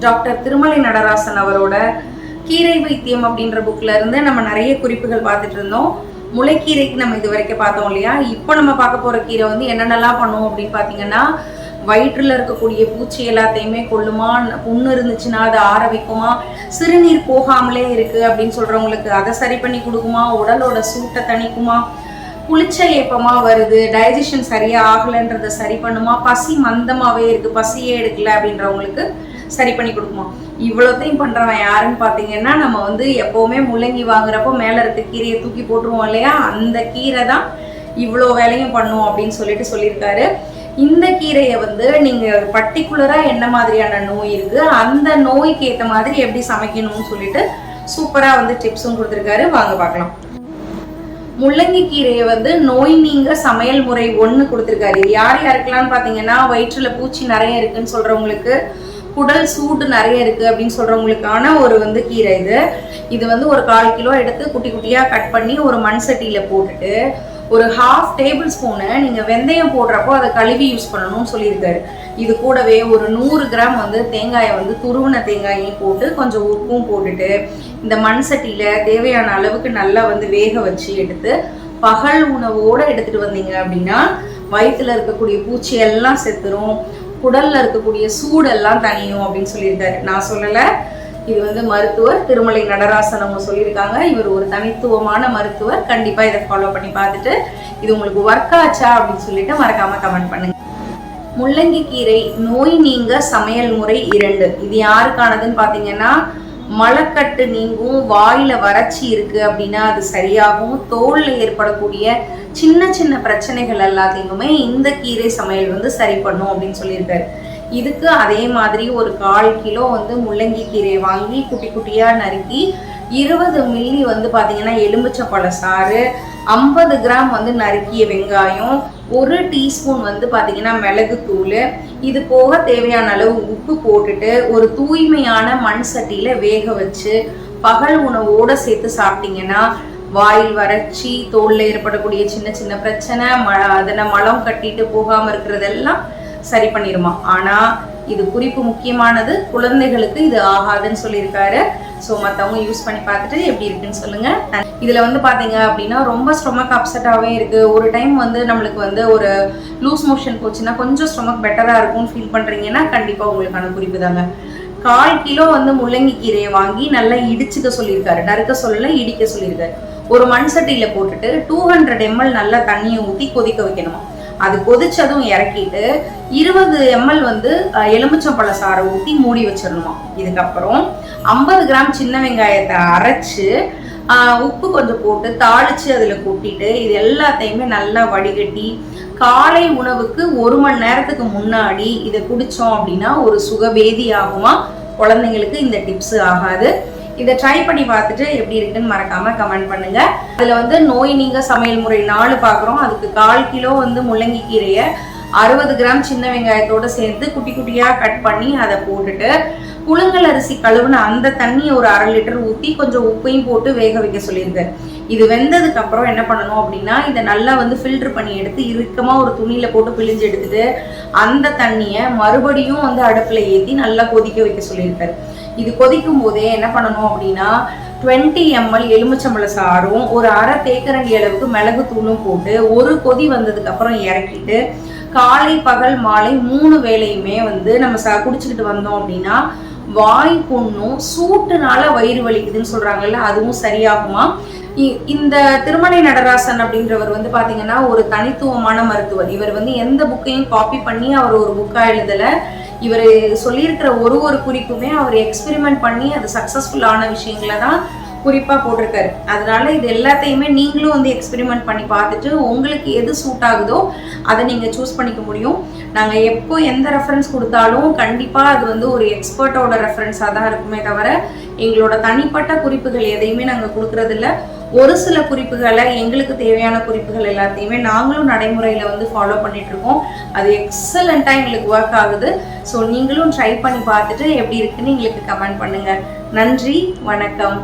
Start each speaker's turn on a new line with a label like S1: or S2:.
S1: Doctor Thirumalai Natarajan அவரோட கீரை வைத்தியம் அப்படின்ற புக்ல இருந்து நம்ம நிறைய குறிப்புகள் பார்த்துட்டு இருந்தோம். முளைக்கீரைக்கு நம்ம இது வரைக்கும் பார்த்தோம் இல்லையா? இப்போ நம்ம பார்க்க போற கீரை வந்து என்னென்னலாம் பண்ணுவோம் அப்படின்னு பார்த்தீங்கன்னா வயிற்றுல இருக்கக்கூடிய பூச்சி எல்லாத்தையுமே கொல்லுமா புண்ணு இருந்துச்சுன்னா அதை ஆற வைக்குமா சிறுநீர் போகாமலே இருக்கு அப்படின்னு சொல்றவங்களுக்கு அதை சரி பண்ணி கொடுக்குமா உடலோட சூட்டை தணிக்குமா புளிச்ச ஏப்பமா வருது டைஜஷன் சரியா ஆகலைன்றத சரி பண்ணுமா பசி மந்தமாவே இருக்கு பசியே எடுக்கல அப்படின்றவங்களுக்கு சரி பண்ணி கொடுக்குமா இவ்வளோத்தையும் பண்ணுறவன் யாருன்னு பார்த்தீங்கன்னா நம்ம வந்து எப்போவுமே முள்ளங்கி வாங்குறப்போ மேலே இருக்க கீரையை தூக்கி போட்டுருவோம் இல்லையா? அந்த கீரை தான் இவ்வளோ வேலையும் பண்ணும் அப்படின்னு சொல்லிட்டு சொல்லியிருக்காரு. இந்த கீரையை வந்து நீங்க பர்டிகுலராக என்ன மாதிரியான நோய் இருக்கு? அந்த நோய்க்கு ஏற்ற மாதிரி எப்படி சமைக்கணும்னு சொல்லிட்டு சூப்பரா வந்து டிப்ஸும் கொடுத்துருக்காரு. வாங்க பார்க்கலாம். முள்ளங்கி கீரையை வந்து நோய் நீங்க சமையல் முறை ஒன்று கொடுத்துருக்காரு. இது யார் யாருக்கெல்லாம் பார்த்தீங்கன்னா வயிற்றில் பூச்சி நிறைய இருக்குன்னு சொல்றவங்களுக்கு குடல் சூடு நிறைய இருக்கு அப்படின்னு சொல்றவங்களுக்கான ஒரு வந்து கீரை இது. இது வந்து ஒரு கால் கிலோ எடுத்து குட்டி குட்டியா கட் பண்ணி ஒரு மண் சட்டியில போட்டுட்டு ஒரு ஹாஃப் டேபிள் ஸ்பூனு நீங்க வெந்தயம் போடுறப்போ அதை கழுவி யூஸ் பண்ணணும்னு சொல்லியிருக்காரு. இது கூடவே ஒரு நூறு கிராம் வந்து தேங்காயை வந்து துருவின தேங்காயையும் போட்டு கொஞ்சம் உப்பும் போட்டுட்டு இந்த மண் சட்டியில தேவையான அளவுக்கு நல்லா வந்து வேக வச்சு எடுத்து பகல் உணவோட எடுத்துட்டு வந்தீங்க அப்படின்னா வயிற்றுல இருக்கக்கூடிய பூச்சி எல்லாம் செத்துரும். குடல்ல இருக்கக்கூடிய சூடெல்லாம் தனியும் அப்படின்னு சொல்லியிருக்காரு. நான் சொல்லலை. இது வந்து மருத்துவர் திருமலை நடராசன் அவங்க சொல்லியிருக்காங்க. இவர் ஒரு தனித்துவமான மருத்துவர். கண்டிப்பா இதை ஃபாலோ பண்ணி பார்த்துட்டு இது உங்களுக்கு ஒர்க் ஆச்சா அப்படின்னு சொல்லிட்டு மறக்காம கமெண்ட் பண்ணுங்க. முள்ளங்கி கீரை நோய் நீங்க சமையல் முறை இரண்டு. இது யாருக்கானதுன்னு பாத்தீங்கன்னா மலக்கட்டு நீங்கும் வாயில வறட்சி இருக்கு அப்படின்னா அது சரியாகும். தோல்ல ஏற்படக்கூடிய சின்ன சின்ன பிரச்சனைகள் எல்லாத்தையுமே இந்த கீரை சமையல் வந்து சரி பண்ணும் அப்படின்னு சொல்லியிருக்காரு. இதுக்கு அதே மாதிரி ஒரு கால் கிலோ வந்து முள்ளங்கி கீரையை வாங்கி குட்டி குட்டியா நறுக்கி இருபது மில்லி வந்து பார்த்தீங்கன்னா எலுமிச்சப்பழ சாறு ஐம்பது கிராம் வந்து நறுக்கிய வெங்காயம் ஒரு டீஸ்பூன் வந்து பாத்தீங்கன்னா மிளகுத்தூள் இது போக தேவையான அளவு உப்பு போட்டுட்டு ஒரு தூய்மையான மண் சட்டியில் வேக வச்சு பகல் உணவோடு சேர்த்து சாப்பிட்டீங்கன்னா வாயில் வறட்சி தோல்ல ஏற்படக்கூடிய சின்ன சின்ன பிரச்சனை ம அதனை மலம் கட்டிட்டு போகாமல் இருக்கிறதெல்லாம் சரி பண்ணிடுமா ஆனா இது குறிப்பு முக்கியமானது. குழந்தைகளுக்கு இது ஆகாதுன்னு சொல்லியிருக்காரு. ஸோ மற்றவங்க யூஸ் பண்ணி பார்த்துட்டு எப்படி இருக்குன்னு சொல்லுங்க. இதுல வந்து பார்த்தீங்க அப்படின்னா ரொம்ப ஸ்டொமக் அப்செட்டாகவே இருக்கு. ஒரு டைம் வந்து நம்மளுக்கு வந்து ஒரு லூஸ் மோஷன் போச்சுன்னா கொஞ்சம் ஸ்டொமக் பெட்டரா இருக்கும்னு ஃபீல் பண்றீங்கன்னா கண்டிப்பா உங்களுக்கான குறிப்பு தாங்க. கால் கிலோ வந்து முள்ளங்கி கீரையை வாங்கி நல்லா இடிச்சுக்க சொல்லியிருக்காரு. நறுக்க சொல்லல இடிக்க சொல்லியிருக்காரு. ஒரு மண் சட்டியில் போட்டுட்டு டூ ஹண்ட்ரட் எம்எல் நல்லா தண்ணியை ஊற்றி கொதிக்க வைக்கணுமா. அது கொதிச்சதும் இறக்கிட்டு இருபது எம்எல் வந்து எலுமிச்சம்பழ சாறை ஊற்றி மூடி வச்சிடணுமா. இதுக்கப்புறம் ஐம்பது கிராம் சின்ன வெங்காயத்தை அரைச்சு உப்பு கொஞ்சம் போட்டு தாளிச்சு அதில் கொட்டிட்டு இது எல்லாத்தையுமே நல்லா வடிகட்டி காலை உணவுக்கு ஒரு மணி நேரத்துக்கு முன்னாடி இதை குடித்தோம் அப்படின்னா ஒரு சுகபேதி ஆகுமா குழந்தைங்களுக்கு இந்த டிப்ஸ் ஆகாது. இதை ட்ரை பண்ணி பார்த்துட்டு எப்படி இருக்குன்னு மறக்காம கமெண்ட் பண்ணுங்க. அதுல வந்து நோய் நீங்க சமையல் முறை நாலு பார்க்குறோம். அதுக்கு கால் கிலோ வந்து முள்ளங்கி கீரையை அறுபது கிராம் சின்ன வெங்காயத்தோட சேர்த்து குட்டி குட்டியா கட் பண்ணி அதை போட்டுட்டு புழுங்கல் அரிசி கழுவுன அந்த தண்ணியை ஒரு அரை லிட்டர் ஊற்றி கொஞ்சம் உப்பையும் போட்டு வேக வைக்க சொல்லியிருந்தேன் இது வெந்ததுக்கு அப்புறம் என்ன பண்ணணும் அப்படின்னா இதை நல்லா வந்து ஃபில்டர் பண்ணி எடுத்து இறுக்கமா ஒரு துணியில போட்டு பிழிஞ்சு எடுத்துட்டு அந்த தண்ணியை மறுபடியும் வந்து அடுப்புல ஏற்றி நல்லா கொதிக்க வைக்க சொல்லியிருக்காரு. இது கொதிக்கும் போதே என்ன பண்ணணும் அப்படின்னா 20 எம்எல் எலுமிச்சம்பழ சாரும் ஒரு அரை தேக்கரண்டி அளவுக்கு மிளகு தூளும் போட்டு ஒரு கொதி வந்ததுக்கு அப்புறம் இறக்கிட்டு காலை பகல் மாலை மூணு வேலையுமே வந்து நம்ம ச குடிச்சுக்கிட்டு வந்தோம் அப்படின்னா வாய் புண்ணும் சூட்டுனால வயிறு வலிக்குதுன்னு சொல்றாங்கல்ல அதுவும் சரியாகுமா? இ- இந்த திருமலை நடராசன் அப்படின்றவர் வந்து பாத்தீங்கன்னா ஒரு தனித்துவமான மருத்துவர். இவர் வந்து எந்த புக்கையும் காப்பி பண்ணி அவர் ஒரு புக்கா எழுதல. இவர் சொல்லியிருக்கிற ஒரு ஒரு குறிப்புமே அவர் எக்ஸ்பெரிமெண்ட் பண்ணி அது சக்சஸ்ஃபுல்லான விஷயங்களை தான் குறிப்பாக போட்டிருக்காரு. அதனால இது எல்லாத்தையுமே நீங்களும் வந்து எக்ஸ்பெரிமெண்ட் பண்ணி பார்த்துட்டு உங்களுக்கு எது சூட் ஆகுதோ அதை நீங்கள் சூஸ் பண்ணிக்க முடியும். நாங்கள் எப்போ எந்த ரெஃபரன்ஸ் கொடுத்தாலும் கண்டிப்பாக அது வந்து ஒரு எக்ஸ்பர்ட்டோட ரெஃபரன்ஸாக தான் இருக்குமே தவிர எங்களோட தனிப்பட்ட குறிப்புகள் எதையுமே நாங்கள் கொடுக்கறது ஒரு சில குறிப்புகளை எங்களுக்கு தேவையான குறிப்புகள் எல்லாத்தையுமே நாங்களும் நடைமுறையில வந்து ஃபாலோ பண்ணிட்டு இருக்கோம் அது எக்ஸலண்டா எங்களுக்கு ஒர்க் ஆகுது. ஸோ நீங்களும் ட்ரை பண்ணி பார்த்துட்டு எப்படி இருக்குன்னு எங்களுக்கு கமெண்ட் பண்ணுங்க. நன்றி வணக்கம்.